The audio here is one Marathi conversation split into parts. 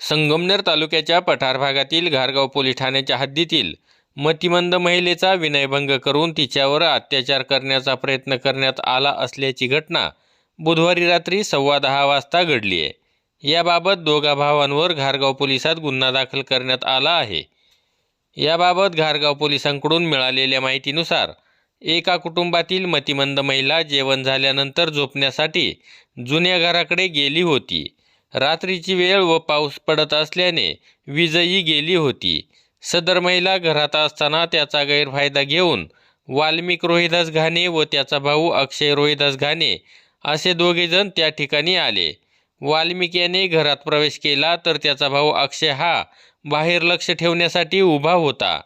संगमनेर तालुक्याच्या पठार भागातील घारगाव पोलीस ठाण्याच्या हद्दीतील मतिमंद महिलेचा विनयभंग करून तिच्यावर अत्याचार करण्याचा प्रयत्न करण्यात आला असल्याची घटना बुधवारी रात्री सव्वा दहा वाजता घडली आहे. याबाबत दोघा भावांवर घारगाव पोलिसात गुन्हा दाखल करण्यात आला आहे. याबाबत घारगाव पोलिसांकडून मिळालेल्या माहितीनुसार एका कुटुंबातील मतिमंद महिला जेवण झाल्यानंतर झोपण्यासाठी जुन्या घराकडे गेली होती. रात्रीची वेळ व पाऊस पडत असल्याने वीजही गेली होती. सदर महिला घरात असताना त्याचा गैरफायदा घेऊन वाल्मिक रोहिदास घाणे व त्याचा भाऊ अक्षय रोहिदास घाणे असे दोघेजण त्या ठिकाणी आले. वाल्मिक याने घरात प्रवेश केला तर त्याचा भाऊ अक्षय हा बाहेर लक्ष ठेवण्यासाठी उभा होता.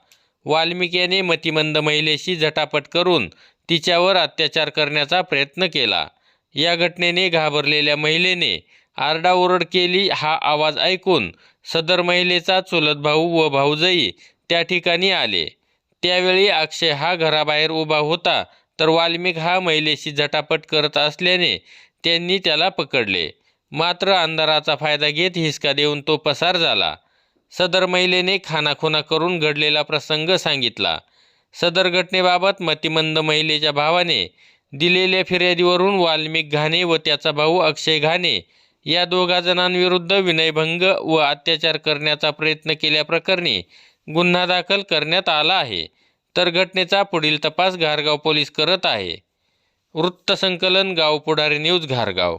वाल्मिक याने मतिमंद महिलेशी झटापट करून तिच्यावर अत्याचार करण्याचा प्रयत्न केला. या घटनेने घाबरलेल्या महिलेने आरडाओरड केली हा आवाज ऐकून सदर महिलेचा चुलत भाऊ व भाऊजई त्या ठिकाणी आले. त्यावेळी अक्षय हा घराबाहेर उभा होता तर वाल्मिक हा महिलेशी झटापट करत असल्याने त्यांनी त्याला पकडले. मात्र अंधाराचा फायदा घेत हिसका देऊन तो पसार झाला. सदर महिलेने खानाखुना करून घडलेला प्रसंग सांगितला. सदर घटनेबाबत मतिमंद महिलेच्या भावाने दिलेल्या फिर्यादीवरून वाल्मिक घाणे व त्याचा भाऊ अक्षय घाणे या दोघा जणांविरुद्ध विनयभंग व अत्याचार करण्याचा प्रयत्न केल्याप्रकरणी गुन्हा दाखल करण्यात आला आहे. तर घटनेचा पुढील तपास घारगाव पोलीस करत आहे. वृत्तसंकलन गाव पुढारी न्यूज घारगाव.